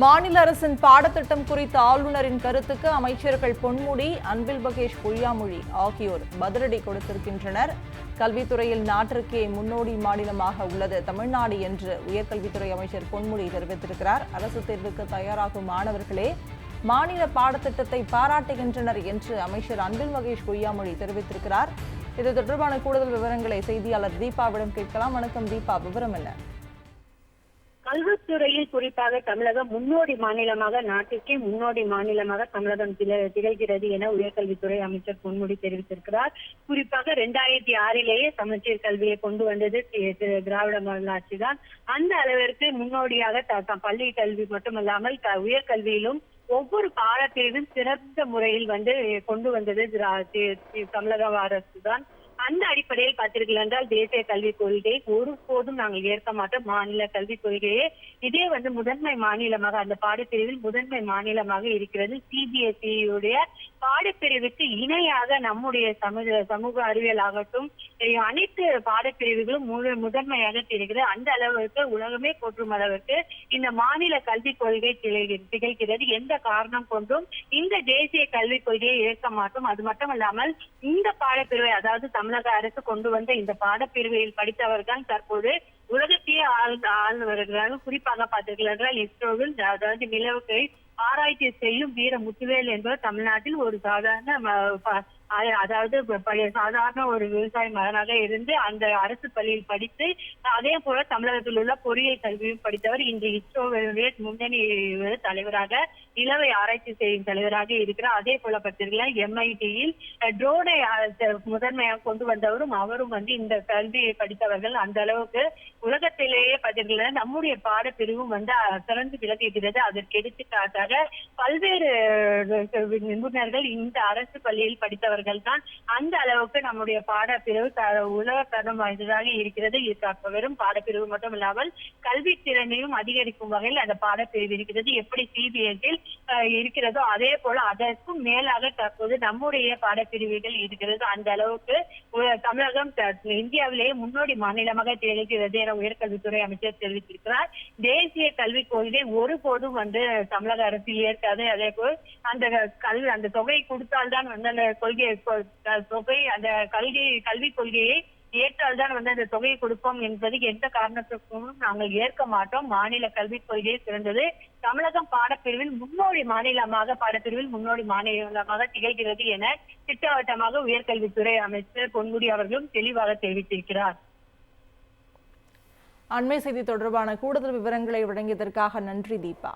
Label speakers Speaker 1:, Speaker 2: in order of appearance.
Speaker 1: மாநில அரசின் பாடத்திட்டம் குறித்த ஆளுநரின் கருத்துக்கு அமைச்சர்கள் பொன்முடி அன்பில் மகேஷ் பொய்யாமொழி ஆகியோர் பதிலடி கொடுத்திருக்கின்றனர். கல்வித்துறையில் நாட்டிற்கே முன்னோடி மாநிலமாக உள்ளது தமிழ்நாடு என்று உயர்கல்வித்துறை அமைச்சர் பொன்முடி தெரிவித்திருக்கிறார். அரசு தேர்வுக்கு தயாராகும் மாணவர்களே மாநில பாடத்திட்டத்தை பாராட்டுகின்றனர் என்று அமைச்சர் அன்பில் மகேஷ் பொய்யாமொழி தெரிவித்திருக்கிறார். இது தொடர்பான கூடுதல் விவரங்களை செய்தியாளர் தீபாவிடம் கேட்கலாம். வணக்கம் தீபா விவரம் என்ன?
Speaker 2: கல்வித்துறையில் குறிப்பாக தமிழகம் முன்னோடி மாநிலமாக நாட்டிற்கே முன்னோடி மாநிலமாக தமிழகம் திகழ்கிறது என உயர்கல்வித்துறை அமைச்சர் பொன்முடி தெரிவித்திருக்கிறார். குறிப்பாக இரண்டாயிரத்தி ஆறிலேயே சமச்சீர் கல்வியை கொண்டு வந்தது திராவிட மாடல் ஆட்சி தான். அந்த அளவிற்கு முன்னோடியாக த- பள்ளி கல்வி மட்டுமல்லாமல் க- உயர்கல்வியிலும் ஒவ்வொரு பாடப்பிரிவும் சிறந்த முறையில் வந்து கொண்டு வந்தது தமிழக அரசு தான். அந்த அடிப்படையில் பார்த்தீர்கள் என்றால் தேசிய கல்விக் கொள்கை ஒருபோதும் நாங்கள் ஏற்க மாட்டோம். மாநில கல்விக் கொள்கையே இதே வந்து முதன்மை மாநிலமாக அந்த பாடப்பிரிவில் முதன்மை மாநிலமாக இருக்கிறது. சிபிஎஸ்இ உடைய பாடப்பிரிவுக்கு இணையாக நம்முடைய சமூக சமூக அறிவியல் ஆகட்டும் அனைத்து பாடப்பிரிவுகளும் முழு முதன்மையாக தெரிகிறது அந்த அளவிற்கு உலகமே போற்றும் அளவிற்கு இந்த மாநில கல்விக் கொள்கை திகழ்கிறது திகழ்கிறது. எந்த காரணம் கொண்டும் இந்த தேசிய கல்விக் கொள்கையை ஏற்க மாட்டோம். அது மட்டும் இல்லாமல் இந்த பாடப்பிரிவை அதாவது தமிழக அரசு கொண்டு வந்த இந்த பாடப்பிரிவையில் படித்தவர்கள் தற்போது உலகத்தையே ஆழ்ந்து ஆழ்ந்து வருகிறார்கள் குறிப்பாக பார்த்தீர்கள் என்றால் இஸ்ரோவில் அதாவது நிலவுக்கு ஆராய்ச்சி செய்யும் வீர முத்துவேல் என்பவர் தமிழ்நாட்டில் ஒரு சாதாரண அதாவது பழைய சாதாரண ஒரு விவசாய மகனாக இருந்து அந்த அரசு பள்ளியில் படித்து அதே போல தமிழகத்தில் உள்ள பொறியியல் கல்வியும் படித்தவர் இன்று இஸ்ரோவுடைய முன்னணி தலைவராக நிலவை ஆராய்ச்சி செய்யும் தலைவராக இருக்கிறார். அதே போல பார்த்தீங்கன்னா எம்ஐடியில் ட்ரோனை முதன்மையாக கொண்டு வந்தவரும் அவரும் வந்து இந்த கல்வியை படித்தவர்கள். அந்த அளவுக்கு உலகத்திலேயே பார்த்தீங்கன்னா நம்முடைய பாடப்பிரிவும் வந்து சிறந்து விளங்குகிறது. அதற்கு எடுத்துக்காட்டாக பல்வேறு நிபுணர்கள் இந்த அரசு பள்ளியில் படித்தவர்கள் தான் அந்த அளவுக்கு நம்முடைய பாடப்பிரிவு உலக தரம் வாய்ந்ததாக இருக்கிறது. இது வெறும் பாடப்பிரிவு மட்டும் இல்லாமல் கல்வி திறனையும் அதிகரிக்கும் வகையில் அந்த பாடப்பிரிவு இருக்கிறது. எப்படி சிபிஎஸ்இல் இருக்கிறதோ அதே போல அதற்கும் மேலாக தற்போது நம்முடைய பாடப்பிரிவுகள் இருக்கிறது. அந்த அளவுக்கு தமிழகம் இந்தியாவிலேயே முன்னோடி மாநிலமாக திகழ்கிறது என உயர்கல்வித்துறை அமைச்சர் தெரிவித்திருக்கிறார். தேசிய கல்விக் கொள்கை ஒருபோதும் வந்து தமிழக அரசு ஏற்காது. அதே போல் அந்த கல்வி அந்த தொகை கொடுத்தால்தான் வந்து அந்த கொள்கை தொகை அந்த கல்வி கல்விக் கொள்கையை ஏற்றால்தான் வந்து அந்த தொகையை கொடுப்போம் என்பது எந்த காரணத்துக்கும் நாங்கள் ஏற்க மாட்டோம். மாநில கல்விக் கொள்கையை சிறந்தது. தமிழகம் பாடப்பிரிவில் முன்னோடி மாநிலமாக பாடப்பிரிவில் முன்னோடி மாநிலமாக திகழ்கிறது என திட்டவட்டமாக உயர்கல்வித்துறை அமைச்சர் பொன்முடி அவர்களும் தெளிவாக தெரிவித்திருக்கிறார்.
Speaker 1: அண்மை செய்தி தொடர்பான கூடுதல் விவரங்களை வழங்கியதற்காக நன்றி தீபா.